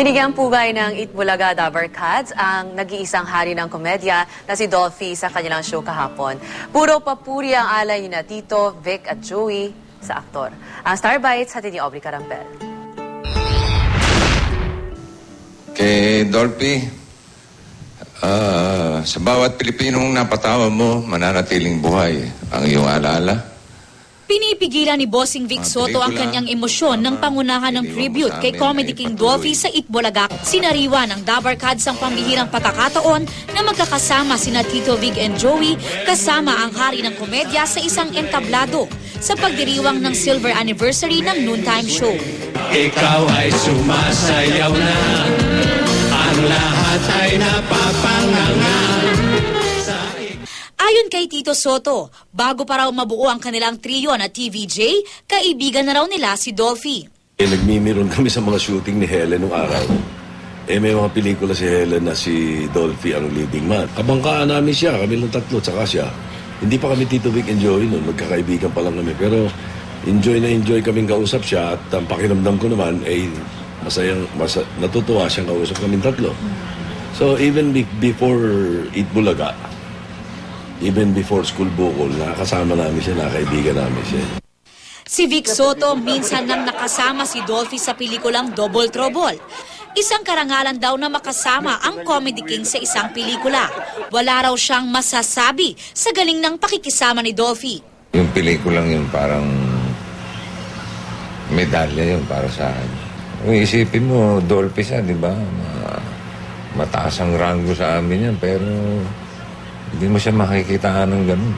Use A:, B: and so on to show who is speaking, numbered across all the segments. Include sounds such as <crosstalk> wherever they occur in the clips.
A: Binigyang pugay ng Itbulaga Dabar Cats ang nag-iisang hari ng komedya na si Dolphy sa kanilang show kahapon. Puro papuri ang alay na Tito, Vic at Joey sa aktor. Ang Star Bites hatid ni Aubrey Carampel.
B: Kay Dolphy, ah, sa bawat Pilipinong napatawa mo, mananatiling buhay ang iyong alaala.
C: Pinipigilan ni Bossing Vic Soto ang kanyang emosyon ng
B: mga
C: pangunahan ng tribute kay Comedy
B: ay
C: King. Dolphy sa Itbulaga. Sinariwa ng Dabar Cats ang pambihirang pagkakataon na magkakasama sina Tito Vig and Joey kasama ang hari ng komedya sa isang entablado sa pagdiriwang ng silver anniversary ng noontime show.
D: Ikaw ay sumasayaw na Ang lahat ay napapanganga
C: kay Tito Soto, bago pa raw mabuo ang kanilang trio na TVJ, kaibigan na raw nila si Dolphy.
E: Eh, nagmimiron kami sa mga shooting ni Helen nung araw. Eh, may mga pelikula si Helen na si Dolphy ang leading man. Kabangkaan namin siya, kami lang tatlo, tsaka siya. Hindi pa kami Tito Vic and Joey noon, magkakaibigan pa lang kami. Pero enjoy na enjoy kaming kausap siya at ang pakiramdam ko naman ay masayang, masa, natutuwa siyang kausap kaming tatlo. So even be- before Eat Bulaga, even before School Bukol, nakakasama namin siya, nakakaibigan namin siya.
C: Si Vic Soto minsan nang nakasama si Dolphy sa pelikulang Double Trouble. Isang karangalan daw na makasama ang Comedy King sa isang pelikula. Wala raw siyang masasabi sa galing ng pakikisama ni Dolphy.
B: Yung pelikulang yun parang medalya yun para sa akin. Kung isipin mo, Dolphy siya, di ba? Ma- mataas ang rango sa amin yan, pero hindi mo siya makikita ng ganun.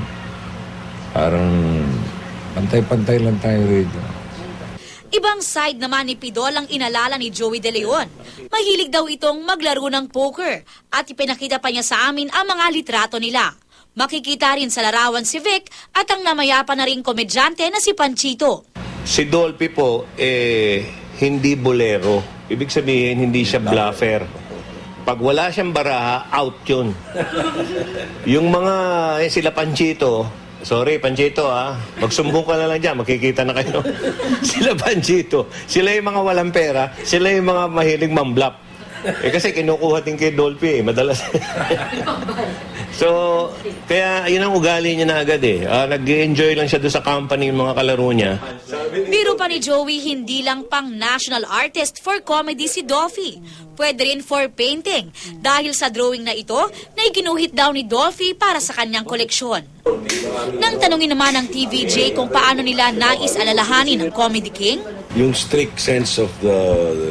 B: Parang pantay-pantay lang tayo rito.
C: Ibang side naman ni Pidol ang inalala ni Joey De Leon. Mahilig daw itong maglaro ng poker at ipinakita pa niya sa amin ang mga litrato nila. Makikita rin sa larawan si Vic at ang namayapa na rin komedyante na si Panchito.
F: Si Dolphy po, eh, hindi bolero. Ibig sabihin, hindi siya bluffer. Pag wala siyang baraha, out yun. yung mga, eh, sila Panchito, sorry Panchito ah, magsumbong ka na lang dyan, makikita na kayo. <laughs> sila Panchito, sila yung mga walang pera, sila yung mga mahilig mamblap. Eh kasi kinukuha din kay Dolphy eh, madalas. <laughs> so, kaya yun ang ugali niya na agad eh. Ah, nag-enjoy lang siya doon sa company ng mga kalaro niya.
C: Biro pa ni Joey, hindi lang pang national artist for comedy si Dolphy. Pwede rin for painting dahil sa drawing na ito na iginuhit daw ni Dolphy para sa kanyang koleksyon. Nang tanungin naman ng TVJ kung paano nila nais alalahanin ang Comedy King,
E: yung strict sense of the,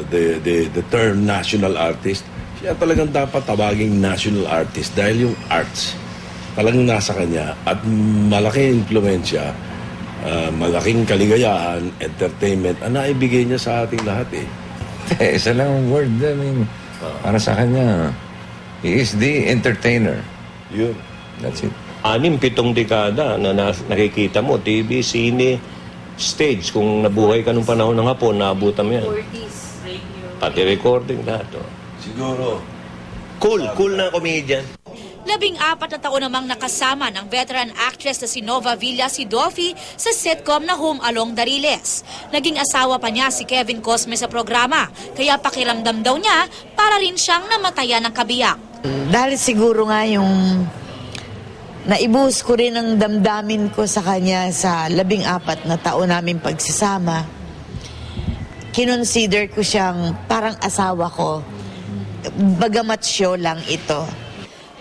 E: the the the term national artist, siya talagang dapat tawaging national artist dahil yung arts talagang nasa kanya at malaking impluensya, ah, malaking kaligayahan, entertainment, ang naibigay niya sa ating lahat eh.
B: Eh, isa lang ang word, I mean, para sa kanya, he is the entertainer.
E: Yun.
B: That's it.
F: anim, pitong dekada na, na nakikita mo, TV, sine, stage. Kung nabuhay ka nung panahon ng hapon, naabutan mo yan. Pati recording, lahat. Oh.
E: Siguro,
F: Cool, cool na comedian.
C: labing apat na taon namang nakasama ng veteran actress na si Nova Villa si Dolphy sa sitcom na Home Along Dariles. Naging asawa pa niya si Kevin Cosme sa programa, kaya pakiramdam daw niya para rin siyang namatayan ng kabiyak.
G: Dahil siguro nga yung naibuhos ko rin ang damdamin ko sa kanya sa labing apat na taon namin pagsasama. Kinonsider ko siyang parang asawa ko. Bagamat show lang ito.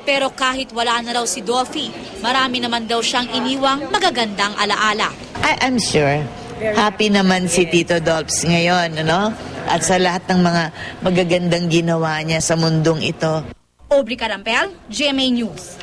C: Pero kahit wala na raw si Dolphy, marami naman daw siyang iniwang magagandang alaala.
G: I, I'm sure. Happy naman si Tito Dolps ngayon, ano? At sa lahat ng mga magagandang ginawa niya sa mundong ito.
C: Aubrey Carampel, GMA News.